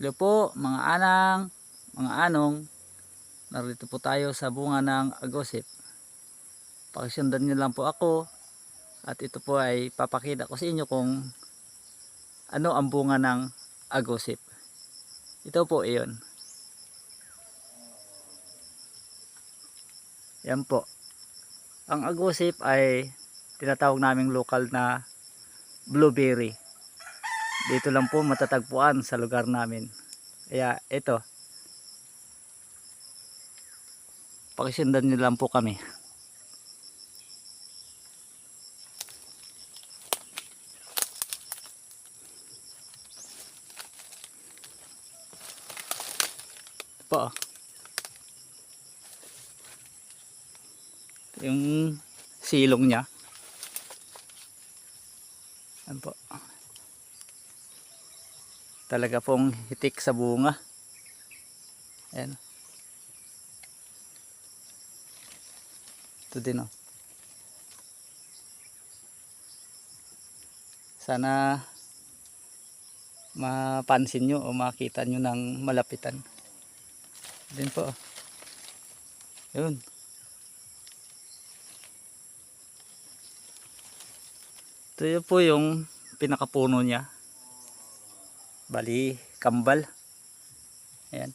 Hello po mga anang, mga anong. Narito po tayo sa bunga ng agosip. Pakisundan niyo lang po ako. At ito po ay papakita ko sa inyo kung ano ang bunga ng agosip. Ito po iyon. Yan po. Ang agosip ay tinatawag naming lokal na blueberry dito lang po matatagpuan sa lugar namin. Kaya ito pakisundan nyo lang po kami. Po oh. Yung silong niya. Yan po talaga pong hitik sa bunga. Ayan. Ito din oh. Sana mapansin nyo o makita nyo ng malapitan. Din po oh. yun. Ito po yung pinakapuno niya bali kambal. Ayan.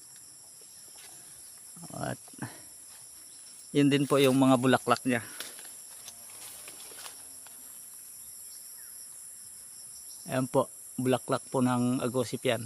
At yun din po yung mga bulaklak niya. Ayan po bulaklak po ng agosip yan